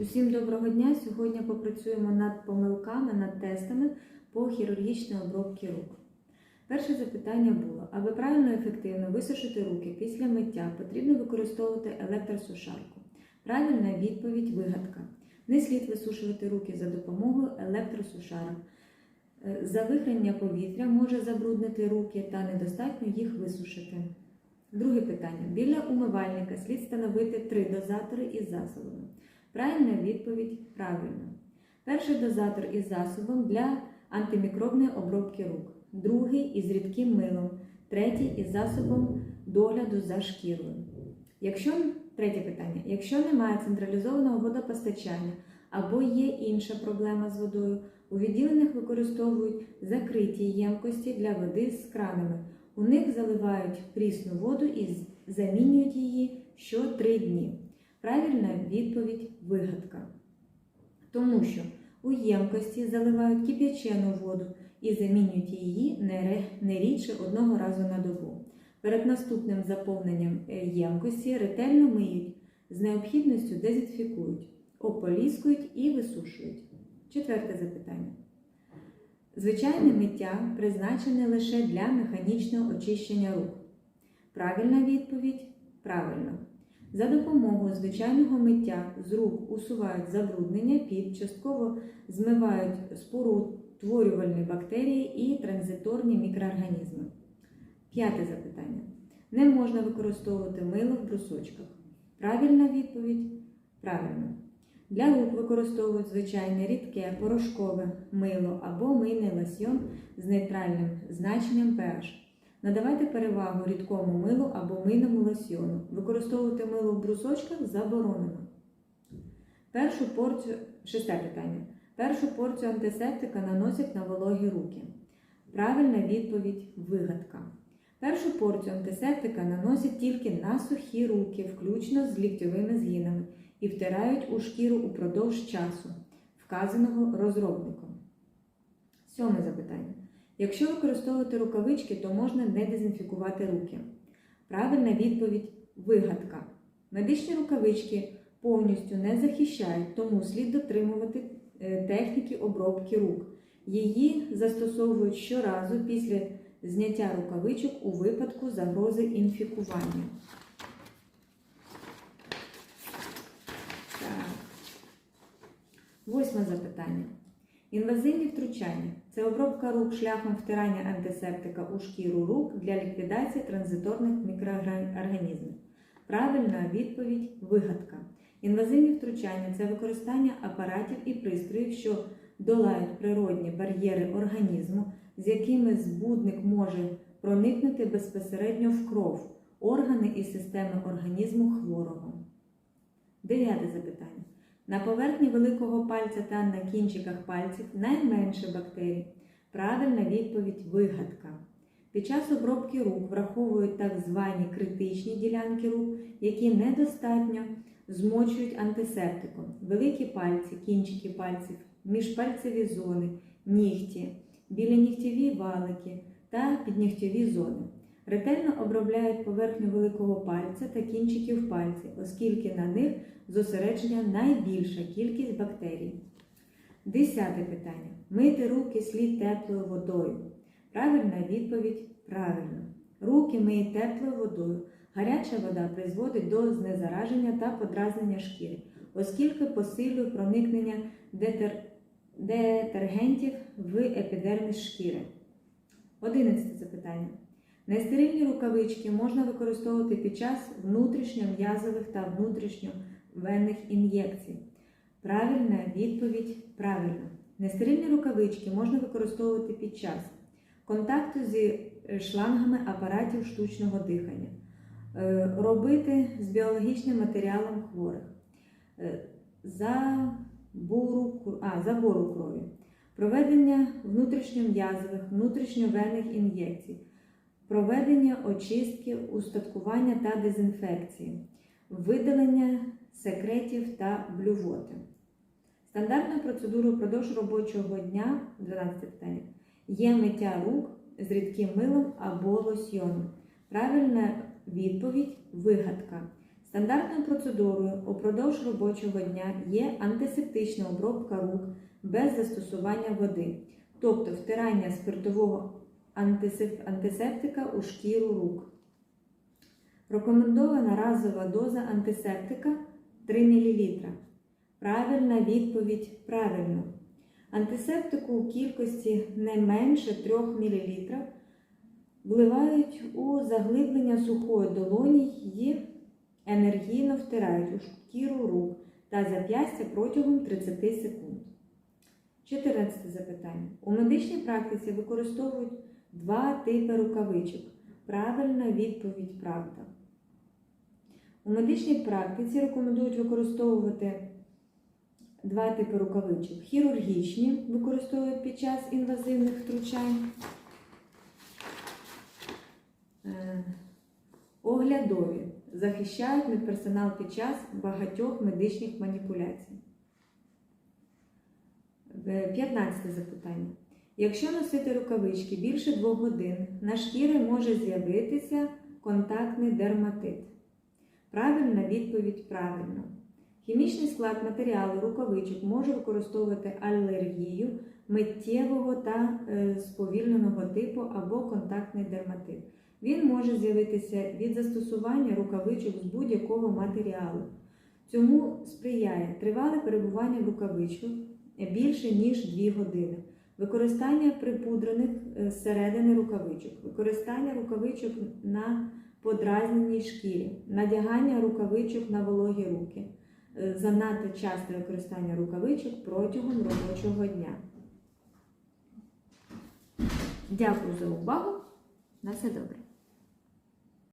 Усім доброго дня! Сьогодні попрацюємо над помилками, над тестами по хірургічній обробці рук. Перше запитання було: аби правильно і ефективно висушити руки після миття, потрібно використовувати електросушарку. Правильна відповідь вигадка. Не слід висушувати руки за допомогою електросушарок. Е, Завихрення повітря може забруднити руки та недостатньо їх висушити. Друге питання. Біля умивальника слід встановити три дозатори із засобами. Правильна відповідь правильно. Перший дозатор із засобом для антимікробної обробки рук, другий із рідким милом, третій із засобом догляду за шкірою. Якщо третє питання, якщо немає централізованого водопостачання або є інша проблема з водою, у відділеннях використовують закриті ємкості для води з кранами. У них заливають прісну воду і замінюють її що три дні. Правильна відповідь вигадка. Тому що у ємкості заливають кип'ячену воду і замінюють її не рідше одного разу на добу. Перед наступним заповненням е, ємкості ретельно миють, з необхідністю дезінфікують, ополіскують і висушують. Четверте запитання. Звичайне миття призначене лише для механічного очищення рук. Правильна відповідь правильно. За допомогою звичайного миття з рук усувають забруднення під, частково змивають спорутворювальні бактерії і транзиторні мікроорганізми. П'яте запитання. Не можна використовувати мило в брусочках. Правильна відповідь правильно. Для рук використовують звичайне рідке порошкове мило або мийний лосьйон з нейтральним значенням pH. Надавайте перевагу рідкому милу або мийному лосьйону. Використовувати мило в брусочках заборонено. Першу порцію, шесте питання. Першу порцію антисептика наносять на вологі руки. Правильна відповідь вигадка. Першу порцію антисептика наносять тільки на сухі руки, включно з ліктьовими згинами, і втирають у шкіру упродовж часу, вказаного розробником. Сьоме запитання. Якщо використовувати рукавички, то можна не дезінфікувати руки. Правильна відповідь вигадка. Медичні рукавички повністю не захищають, тому слід дотримувати е, техніки обробки рук. Її застосовують щоразу після зняття рукавичок у випадку загрози інфікування. Так. Восьме запитання. Інвазивні втручання це обробка рук шляхом втирання антисептика у шкіру рук для ліквідації транзиторних мікроорганізмів. Правильна відповідь вигадка. Інвазивні втручання це використання апаратів і пристроїв, що долають природні бар'єри організму, з якими збудник може проникнути безпосередньо в кров, органи і системи організму хворого. Дев'яте запитання. На поверхні великого пальця та на кінчиках пальців найменше бактерій. Правильна відповідь вигадка. Під час обробки рук враховують так звані критичні ділянки рук, які недостатньо змочують антисептиком. Великі пальці, кінчики пальців, міжпальцеві зони, нігті, біленігтєві валики та піднігтєві зони. Ретельно обробляють поверхню великого пальця та кінчиків пальців, оскільки на них зосередження найбільша кількість бактерій. Десяте питання. Мити руки слід теплою водою. Правильна відповідь правильно. Руки миють теплою водою. Гаряча вода призводить до знезараження та подразнення шкіри, оскільки посилює проникнення детер... детергентів в епідерміс шкіри. Одинадцяте запитання. Нестерильні рукавички можна використовувати під час внутрішньом'язових та внутрішньовенних ін'єкцій. Правильна відповідь правильна. Нестерильні рукавички можна використовувати під час контакту зі шлангами апаратів штучного дихання, е, робити з біологічним матеріалом хворих, е, забору, а, забору крові, проведення внутрішньом'язових, внутрішньовенних ін'єкцій, проведення очистки, устаткування та дезінфекції, видалення секретів та блювоти. Стандартною процедурою впродовж робочого дня 12 питання, є миття рук з рідким милом або лосьйоном. Правильна відповідь вигадка. Стандартною процедурою упродовж робочого дня є антисептична обробка рук без застосування води, тобто втирання спиртового антисептика у шкіру рук. Рекомендована разова доза антисептика 3 мл. Правильна відповідь правильно. Антисептику у кількості не менше 3 мл вливають у заглиблення сухої долоні і енергійно втирають у шкіру рук та зап'ястя протягом 30 секунд. 14 запитання. У медичній практиці використовують два типи рукавичок. Правильна відповідь правда. У медичній практиці рекомендують використовувати два типи рукавичок. Хірургічні використовують під час інвазивних втручань. Е, Оглядові захищають медперсонал під час багатьох медичних маніпуляцій. Е, 15 запитання. Якщо носити рукавички більше 2 годин, на шкірі може з'явитися контактний дерматит. Правильна відповідь правильно. Хімічний склад матеріалу рукавичок може використовувати алергію миттєвого та е, сповільненого типу або контактний дерматит. Він може з'явитися від застосування рукавичок з будь-якого матеріалу. Цьому сприяє тривале перебування в рукавичках більше ніж 2 години, використання припудрених е, зсередини рукавичок, використання рукавичок на подразненій шкірі, надягання рукавичок на вологі руки, е, занадто часте використання рукавичок протягом робочого дня. Дякую за увагу. На все добре.